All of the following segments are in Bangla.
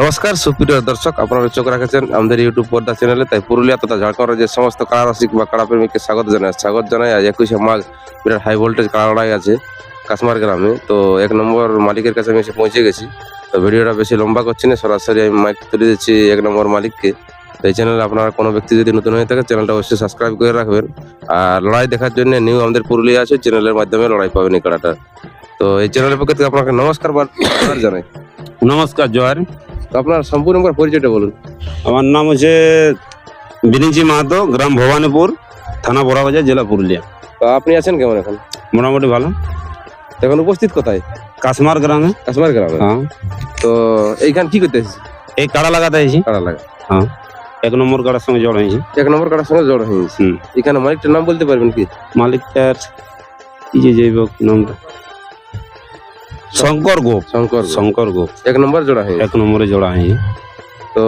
নমস্কার, সুপ্রিয় দর্শক, আপনারা চোখ রাখেছেন আমাদের ইউটিউব পর্দা চ্যানেলে তাই পুরুলিয়া তথা ঝাড়খণ্ডের যে সমস্ত কাড়া রসিক বা কাড়া প্রেমিককে স্বাগত জানাই। স্বাগত জানাই আজ একুশে মাঘ, বিরাট হাই ভোল্টেজ কাড়া লড়াই আছে কাশমার গ্রামে। তো এক নম্বর মালিকের কাছে আমি এসে পৌঁছে গেছি। তো ভিডিওটা বেশি লম্বা করছি না, সরাসরি আমি মাইক তুলে দিচ্ছি এক নম্বর মালিককে। তো এই চ্যানেলে আপনারা কোনো ব্যক্তি যদি নতুন হয়ে থাকে চ্যানেলটা অবশ্যই সাবস্ক্রাইব করে রাখবেন। আর লড়াই দেখার জন্য নিউ আমাদের পুরুলিয়া আছে চ্যানেলের মাধ্যমে লড়াই পাবেন এই কাড়াটা তো এই চ্যানেলের পক্ষ থেকে আপনাকে নমস্কার বা ধন্যবাদ জানাই। নমস্কার জোহার তো আপনার সম্পূর্ণ পরিচয়টা বলুন। আমার নাম হচ্ছে বিরিঞ্চি মাহাতো গ্রাম ভবানীপুর থানা বড়াবাজার জেলা পুরুলিয়া। তো আপনি আছেন কেমন এখন? মোটামুটি ভালো। এখন উপস্থিত কোথায়? কাশমার গ্রামে। কাশ্মীর গ্রামে। হ্যাঁ। তো এইখান কি করতে এসেছি এই কাড়া লাগাতে আইছি কাড়া লাগা হ্যাঁ। এক নম্বর কাড়ার সঙ্গে জড় হয়েছি। এক নম্বর কাড়ার সঙ্গে জড় হয়ে গেছি হুম। এখানে মালিকটার নাম বলতে পারবেন কি? মালিকটার কি যে যাইব নামটা। শঙ্কর গোপ। শঙ্কর শঙ্কর গোপ। এক নম্বর জোড়া হয়ে এক নম্বরে জড়া হয়েছি তো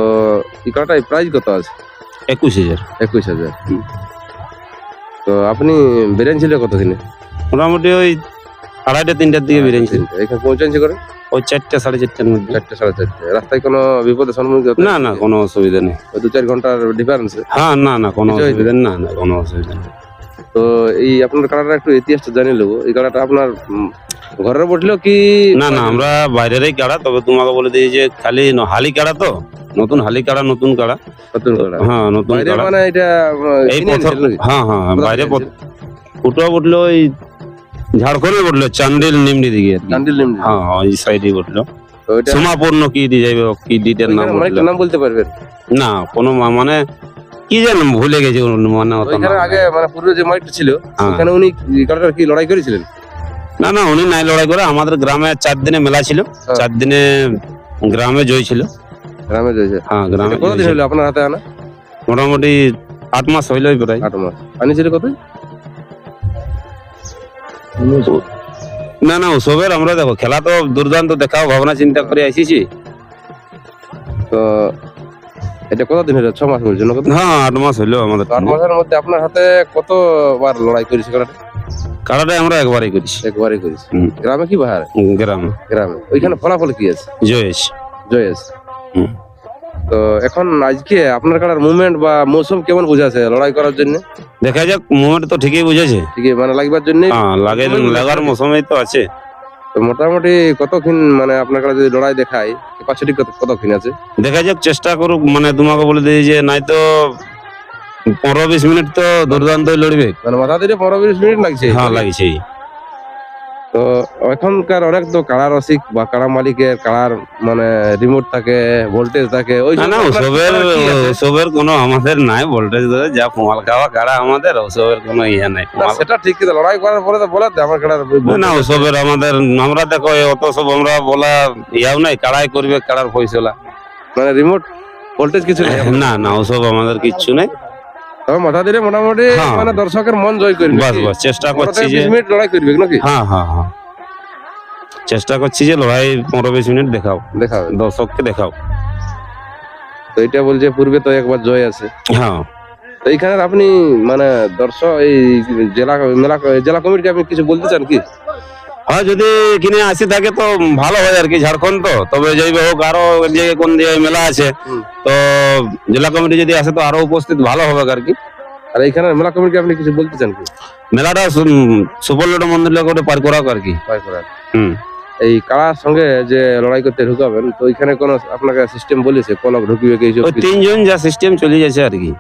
এই কাড়াটাই প্রাইস কত আছে? একুশ হাজার। একুশ হাজার। হুম। তো আপনি বেরিয়ে ছিল কতদিনে? মোটামুটি ওই আড়াইটা তিনটার দিকে বেরিয়েছি এখানে পৌঁছাচ্ছি করে? ওই চারটা সাড়ে চারটার মধ্যে। চারটে সাড়ে চারটে। রাস্তায় কোনো বিপদের সম্মুখীন হতে- না না কোনো অসুবিধা নেই। ওই দু চার ঘণ্টার ডিফারেন্স হ্যাঁ না না কোনো কিছু? অসুবিধা না না কোনো অসুবিধা নেই। তো এই আপনার কাড়াটা একটু ইতিহাসটা জানিয়ে নেব। এই কাড়াটা আপনার উম, ঘরের বটলো কি না না আমরা বাইরেরই কাড়া তবে তোমাকে বলে দিই যে খালি হালি কাড়া তো? নতুন হালি কাড়া নতুন কাড়া। নতুন কাড়া। হ্যাঁ নতুন কাড়া। মানে এটা এই? হ্যাঁ হ্যাঁ হ্যাঁ, বাইরে ফুটো উঠল ওই ঝাড়খণ্ডে চান্দিল নিমডি দিকে নিমডি। হ্যাঁ হ্যাঁ এই সাইডে এটা সমাপূর্ণ কি দিয়ে যাবে কি ডিটের নাম ওইখানে নাম বলতে পারবেন? না কোনো মানে কি জানো ভুলে গেছি মানে। আগে মানে পূর্বে যে মালিকটা ছিল হ্যাঁ। ওখানে উনি কি লড়াই করেছিলেন? না না উনি নাই লড়াই করে আমাদের গ্রামে চার দিনে মেলা ছিল। হ্যাঁ। চার দিনে গ্রামে জয় ছিল। গ্রামে রয়েছে হ্যাঁ গ্রামে জয় কতদিন। হলো আপনার হাতে আনা? মোটামুটি আট মাস হইলই প্রায়। আট মাস। আনিছিল কত না না ওসবের আমরা দেখো খেলা তো দুর্দান্ত দেখাও ভাবনা চিন্তা করে আসিছি তো এটা কতদিন হলো ছ মাস বলছিল হ্যাঁ আট মাস হইল আমাদের। আট মাসের মধ্যে আপনার হাতে কতবার লড়াই করেছে কাড়াটা আমরা গ্রামে কি বাহার? গ্রামে। গ্রামে। ওইখানে ফলাফল কি আছে? জয়েশ। তো এখন আজকে আপনার কাড়ার মুভমেন্ট বা মৌসুম কেমন বুঝাছে লড়াই করার জন্য? দেখা যাক মোমেন্ট তো ঠিকই বুঝেছে। মানে লাগবার জন্য হ্যাঁ লাগে লাগার মৌসুমেই তো আছে। তো মোটামুটি কতক্ষণ মানে আপনার কাছে যদি লড়াই দেখায় কতক্ষণ আছে? দেখা যাক চেষ্টা করুক মানে তোমাকে বলে দিই যে নাই তো পনেরো বিশ মিনিট তো দুর্দান্ত লড়বে। মানে মাথা দিলে পনেরো বিশ মিনিট লাগছে। হ্যাঁ লাগছে। তো এখনকার অনেক তো কাড়া রসিক বা কাড়া মালিকের কাড়ার মানে রিমোট থাকে ভোল্টেজ থাকে ওই না সব না আপনার ওসবের কাড়ার কি আছে? ওসবের কোনো আমাদের নাই ভোল্টেজ যা ফোমাল খাওয়া কাড়া আমাদের ওসবের কোনো ইয়ে নাই। সেটা ঠিক কিন্তু লড়াই করার পরে তো বলে আমার কাড়ার না, ওসবের আমাদের আমরা দেখো অত সব আমরা বলা ইয়াও নাই কাড়াই করবে কাড়ার ফয়সলা। মানে রিমোট ভোল্টেজ কিছু না না ওসব আমাদের কিচ্ছু নেই। তবে মাথা দিলে মোটামুটি হ্যাঁ। মানে দর্শকের মন জয় করবে বাস বাস চেষ্টা করছি যে মিনিট লড়াই করবে নাকি? হ্যাঁ হ্যাঁ হ্যাঁ। চেষ্টা করছি যে লড়াই পনেরো বিশ মিনিট দেখাও। দেখাও। দর্শককে দেখাও। তো এটা বলছে পূর্বে তো একবার জয় আছে। হ্যাঁ। তো এইখানে আপনি মানে দর্শক এই জেলা মেলা জেলা কমিটিকে আপনি কিছু বলতে চান কি? হ্যাঁ যদি কিনে আসি থাকে তো ভালো হয় আর কি ঝাড়খণ্ড তো। তবে যাই হোক আরও জায়গায় কোন জায়গায় মেলা আছে তো জেলা কমিটি যদি আসে তো আরও উপস্থিত ভালো হবে আর কি। আর এইখানে মেলা কমিটি আপনি কিছু বলতে চান কি? মেলাটা সুবর্ণ মন্দির করে পার করা আর কি। পার করা হুম। এই কারার সঙ্গে যে লড়াই করতে ঢুকাবেন তো ওইখানে কোনো আপনাকে সিস্টেম বলেছে কলক ঢুকিবে কি? তিনজন যা সিস্টেম চলে যাচ্ছে আর কি।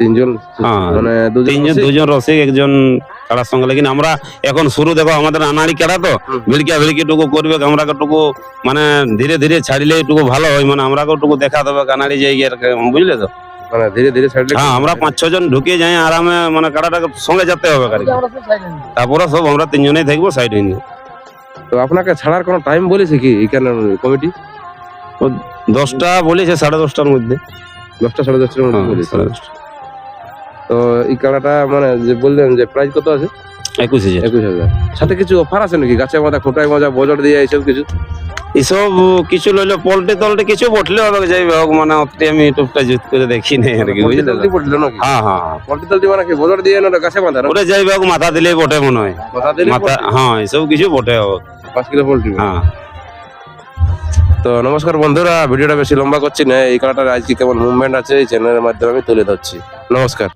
তিনজন হ্যাঁ। মানে দুজন তিনজন দুজন রসিক একজন কাড়ার সঙ্গে লেকিন আমরা এখন শুরু দেখো আমাদের আনাড়ি কাড়া তো? হুম। ভিড়কিয়া ভিড়কি টুকু করবে আমরা টুকু মানে ধীরে ধীরে ছাড়লে টুকু ভালো হয় মানে আমরা টুকু দেখা দেবে কানাড়ি জায়গায় বুঝলে তো? মানে ধীরে ধীরে সাইডে হ্যাঁ আমরা পাঁচ ছ জন ঢুকে যাই আরামে মানে কাড়াটাকে সঙ্গে যেতে হবে তারপরে সব আমরা তিনজনেই থাকব সাইড হয়ে নিয়ে। তো আপনাকে ছাড়ার কোনো টাইম বলেছে কি কমিটি? দশটা বলেছে সাড়ে দশটার মধ্যে। দশটা সাড়ে দশটার মধ্যে হ্যাঁ, বলেছে। সাড়ে দশটা। তো এই কাড়াটা মানে যে বললেন যে প্রাইস কত আছে? একুশ হাজার। একুশ হাজার। সাথে কিছু অফার আছে নাকি? গাছে মাথা খোটাই মজা বজর দিয়ে এইসব কিছু? এসব কিছু লইলে পল্টে তল্টে কিছু বটলে হবে যাই হোক মানে অতি আমি ইউটিউবটা জুত করে দেখি নাই আর কি বুঝলে তো? পল্টি পড়ল নাকি? হ্যাঁ হ্যাঁ হ্যাঁ। পল্টি তল্টি মানে কি? বজর দিয়ে না গাছে বাঁধা না? ওটা যাই হোক মাথা দিলেই বটে মনে হয়। মাথা দিলে মাথা হ্যাঁ এসব কিছু বটে হবে পাঁচ কিলো পোল্ট্রি? হ্যাঁ। তো নমস্কার বন্ধুরা ভিডিওটা বেশি লম্বা করছি না এই কাড়াটার আজকে কেমন মুভমেন্ট আছে এই চ্যানেলের মাধ্যমে আমি তুলে ধরছি। নমস্কার।